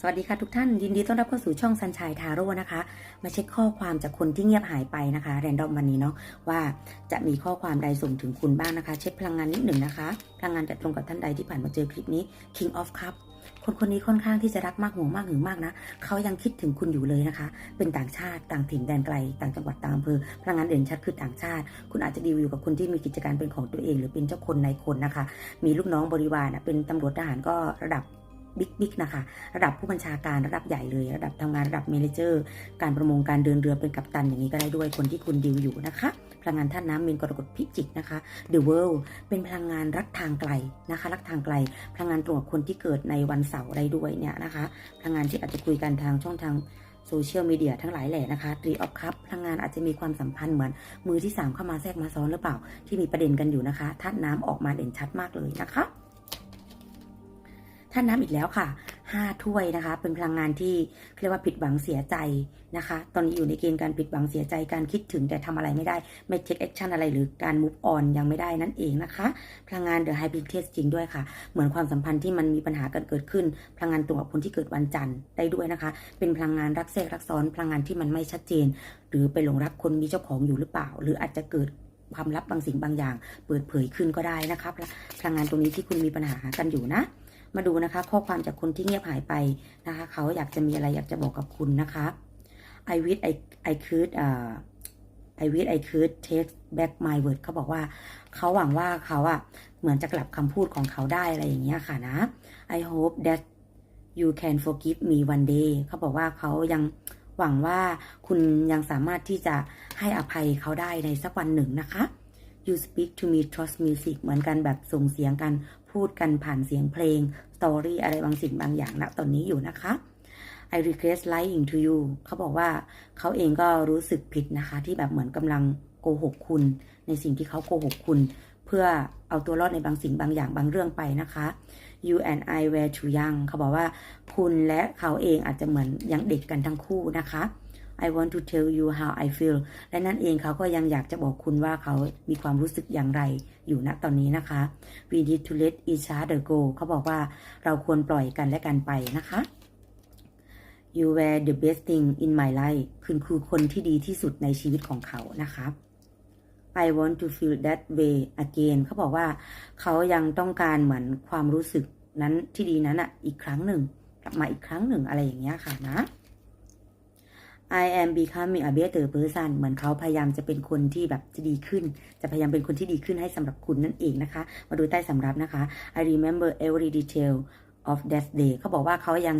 สวัสดีค่ะทุกท่านยินดีต้อนรับเข้าสู่ช่องสันชัยทาโร่นะคะ มาเช็คข้อความจากคนที่เงียบหายไปนะคะ แรนดอมวันนี้เนาะว่าจะมีข้อความใดส่งถึงคุณบ้างนะคะ เช็คพลังงานนิดหนึ่งนะคะ พลังงานจะตรงกับท่านใดที่ผ่านมาเจอคลิปนี้ King of Cup คนคนนี้ค่อนข้างที่จะรักมากห่วงมากหึงมากนะเขายังคิดถึงคุณอยู่เลยนะคะ เป็นต่างชาติต่างถิ่นแดนไกล ต่างจังหวัดต่างอำเภอพลังงานเด่นชัดคือต่างชาติ คุณอาจจะดีลอยู่กับคนที่มีกิจการเป็นของตัวเอง หรือเป็นเจ้าคนนายคนนะคะ มีลูกน้องบริวารนะเป็นตำรวจทหารก็ระดับ บิ๊กบิ๊กนะคะ ระดับผู้บัญชาการระดับใหญ่เลย ระดับทำงานระดับเมเนเจอร์ การประมงการเดินเรือเป็นกัปตันอย่างนี้ก็ได้ด้วยคนที่คุณดิวอยู่นะคะพลังงานท่านน้ำมีนกรกฎพิจิกนะคะ The World เป็นพลังงานรักทางไกลนะคะ รักทางไกล พลังงานตรงกับคนที่เกิดในวันเสาร์ได้ด้วยเนี่ยนะคะ พลังงานที่อาจจะคุยกันทางช่องทางโซเชียลมีเดียทั้งหลายแหล่นะคะตรีออฟคัพพลังงานอาจจะมีความสัมพันธ์เหมือน มือที่ 3 เข้ามาแทรกมาซ้อนหรือเปล่า ที่มีประเด็นกันอยู่นะคะธาตุน้ำออกมาเด่นชัดมากเลยนะคะ ธาตุน้ำอีกแล้วค่ะห้าถ้วยนะคะ เป็นพลังงานที่เรียกว่าผิดหวังเสียใจนะคะ ตอนนี้อยู่ในเกณฑ์การผิดหวังเสียใจการคิดถึงแต่ทำอะไรไม่ได้ไม่เทคแอคชั่นอะไรหรือการมุฟออนยังไม่ได้นั่นเองนะคะ พลังงานเดอะไฮบริดเทสจริงด้วยค่ะ เหมือนความสัมพันธ์ที่มันมีปัญหากันเกิดขึ้น พลังงานตรงกับคนที่เกิดวันจันทร์ได้ด้วยนะคะ เป็นพลังงานรักแทรกรักซ้อนพลังงานที่มันไม่ชัดเจน หรือไปหลงรักคนมีเจ้าของอยู่หรือเปล่า หรืออาจจะเกิดความลับบางสิ่งบางอย่าง เปิดเผยขึ้นก็ได้นะคะพลังงานตรงนี้ที่คุณมีปัญหากันอยู่นะ มาดูนะคะ ข้อความจากคนที่เงียบหายไปนะคะ เขาอยากจะมีอะไรอยากจะบอกกับคุณนะคะ I wish I I could uh, I wish I could take back my word เขาบอกว่าเขาหวังว่าเขาอะเหมือนจะกลับคำพูดของเขาได้อะไรอย่างเงี้ยค่ะนะ I hope that you can forgive me one day เขาบอกว่าเขายังหวังว่าคุณยังสามารถที่จะให้อภัยเขาได้ในสักวันหนึ่งนะคะ You speak to me trust music เหมือนกันแบบส่งเสียงกันพูดกันผ่านเสียงเพลงสตอรี่อะไรบางสิ่งบางอย่างณตอนนี้อยู่นะคะ I request lying to you เขาบอกว่าเขาเองก็รู้สึกผิดนะคะ ที่แบบเหมือนกำลังโกหกคุณ ในสิ่งที่เขาโกหกคุณ เพื่อเอาตัวรอดในบางสิ่งบางอย่างบางเรื่องไปนะคะ you and I were too young เขาบอกว่าคุณและเขาเองอาจจะเหมือนยังเด็กกันทั้งคู่นะคะ I want to tell you how I feel และนั่นเองเขาก็ยังอยากจะบอกคุณว่าเขามีความรู้สึกอย่างไรอยู่ณตอนนี้นะคะ we need to let each other go เขาบอกว่าเราควรปล่อยกันและกันไปนะคะ you were the best thing in my life คุณคือคนที่ดีที่สุดในชีวิตของเขานะคะ I want to feel that way again เขาบอกว่าเขายังต้องการเหมือนความรู้สึกนั้นที่ดีนั้นอะอีกครั้งหนึ่งกลับมาอีกครั้งหนึ่งอะไรอย่างเงี้ยค่ะนะ I am becoming a better person เหมือนเขาพยายามจะเป็นคนที่แบบจะดีขึ้น จะพยายามเป็นคนที่ดีขึ้นให้สำหรับคุณนั่นเองนะคะ มาดูใต้สำรับนะคะ I remember every detail of that day เขาบอกว่าเขายัง